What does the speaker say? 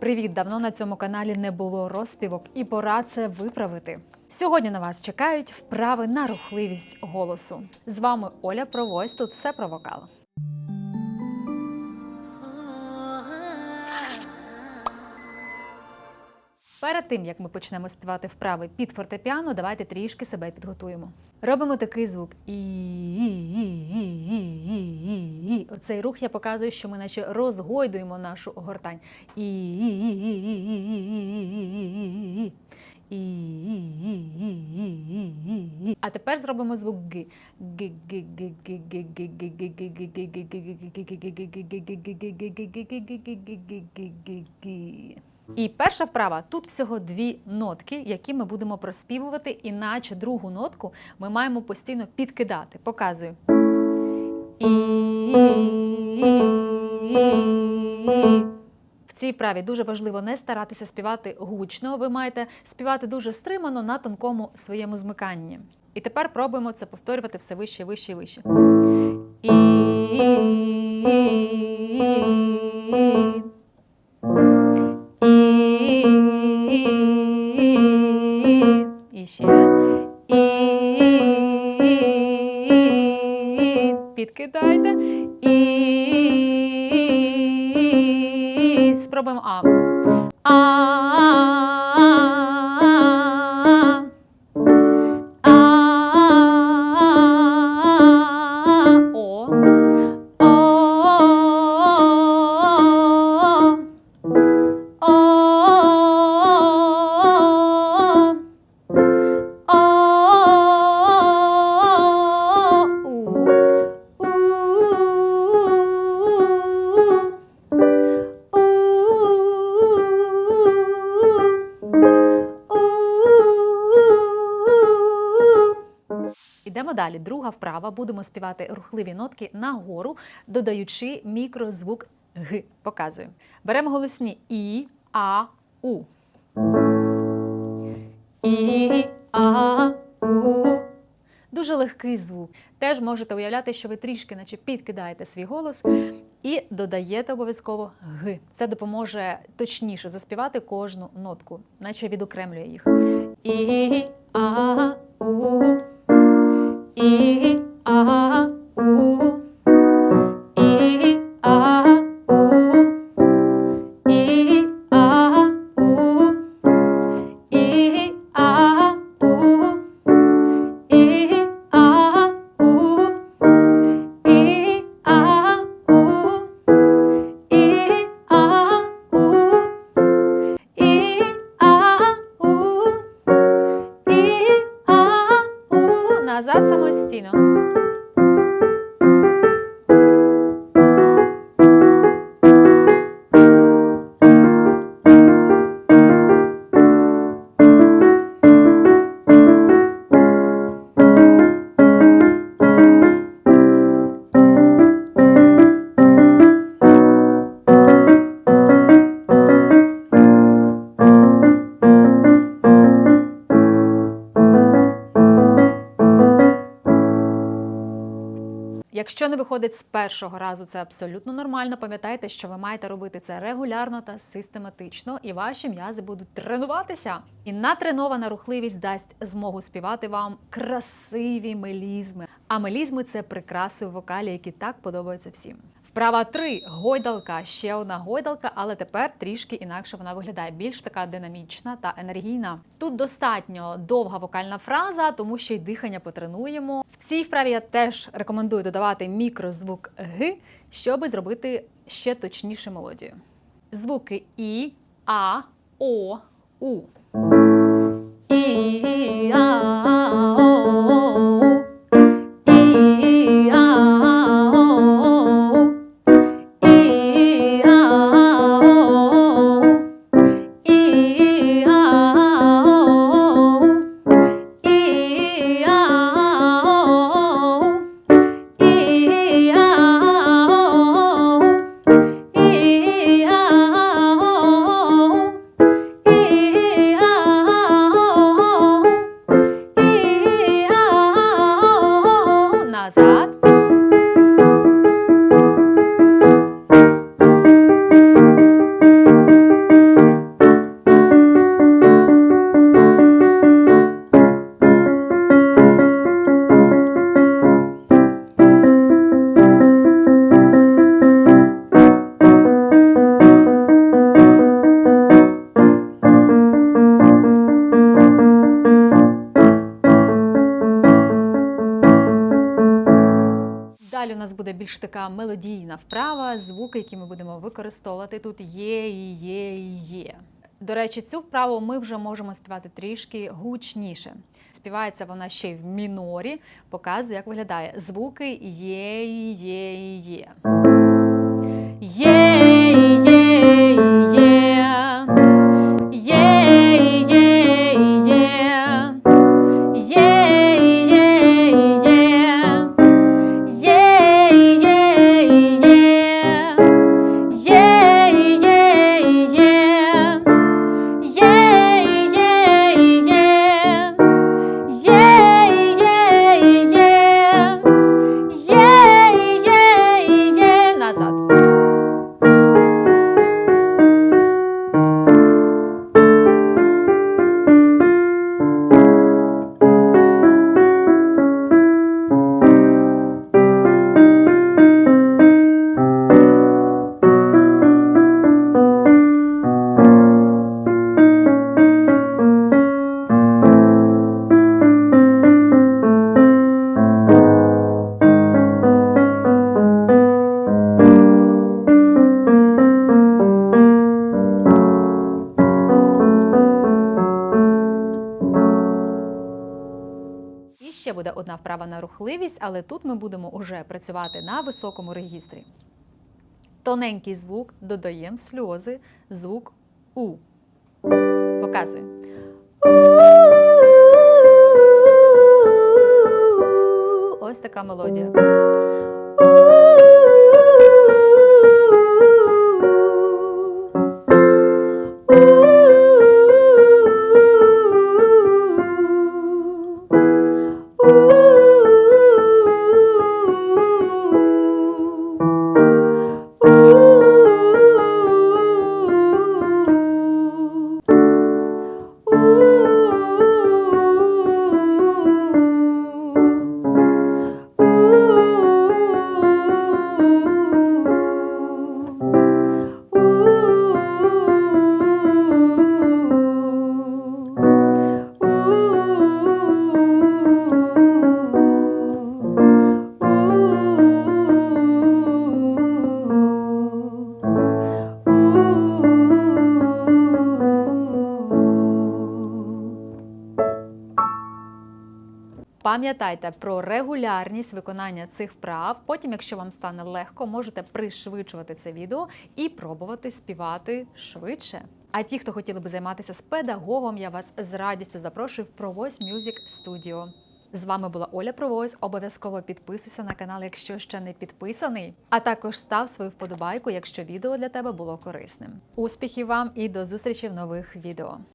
Привіт! Давно на цьому каналі не було розпівок, і пора це виправити. Сьогодні на вас чекають вправи на рухливість голосу. З вами Оля Провойс, тут все про вокал. Перед тим як ми почнемо співати вправи під фортепіано, давайте трішки себе підготуємо. Робимо такий звук. І. Оцей рух я показую, що ми наче розгойдуємо нашу огортань. І. А тепер зробимо звук г. І перша вправа тут всього дві нотки, які ми будемо проспівувати, іначе другу нотку ми маємо постійно підкидати. Показую. В цій вправі дуже важливо не старатися співати гучно. Ви маєте співати дуже стримано на тонкому своєму змиканні. І тепер пробуємо це повторювати все вище, вище, вище. І, і ще. І підкидайте. І спробуємо А. А. А. далі. Друга вправа. Будемо співати рухливі нотки нагору, додаючи мікрозвук Г. Показую. Беремо голосні І, А, У. І, А, У. Дуже легкий звук. Теж можете уявляти, що ви трішки, наче підкидаєте свій голос і додаєте обов'язково г. Це допоможе точніше заспівати кожну нотку, наче відокремлює їх. І, а, у. 이, 아, 오. Якщо не виходить з першого разу, це абсолютно нормально. Пам'ятайте, що ви маєте робити це регулярно та систематично, і ваші м'язи будуть тренуватися. І натренована рухливість дасть змогу співати вам красиві мелізми. А мелізми це прикраси в вокалі, які так подобаються всім. Вправа 3. гойдалка. Ще одна гойдалка, але тепер трішки інакше вона виглядає. Більш така динамічна та енергійна. Тут достатньо довга вокальна фраза, тому що й дихання потренуємо. В цій вправі я теж рекомендую додавати мікрозвук Г, щоб зробити ще точніше мелодію. Звуки І, А, О, У. І, більш така мелодійна вправа. Звуки, які ми будемо використовувати тут є, і є, і є. До речі, цю вправу ми вже можемо співати трішки гучніше. Співається вона ще й в мінорі. Показую, як виглядає. Звуки є, і є, і. Є, буде одна вправа на рухливість, але тут ми будемо уже працювати на високому регістрі. Тоненький звук додаємо сльози, звук У. Показую. Ось така мелодія. Пам'ятайте про регулярність виконання цих вправ. Потім, якщо вам стане легко, можете пришвидшувати це відео і пробувати співати швидше. А ті, хто хотіли би займатися з педагогом, я вас з радістю запрошую в ProVoice Music Studio. З вами була Оля Провойс. Обов'язково підписуйся на канал, якщо ще не підписаний. А також став свою вподобайку, якщо відео для тебе було корисним. Успіхів вам і до зустрічі в нових відео.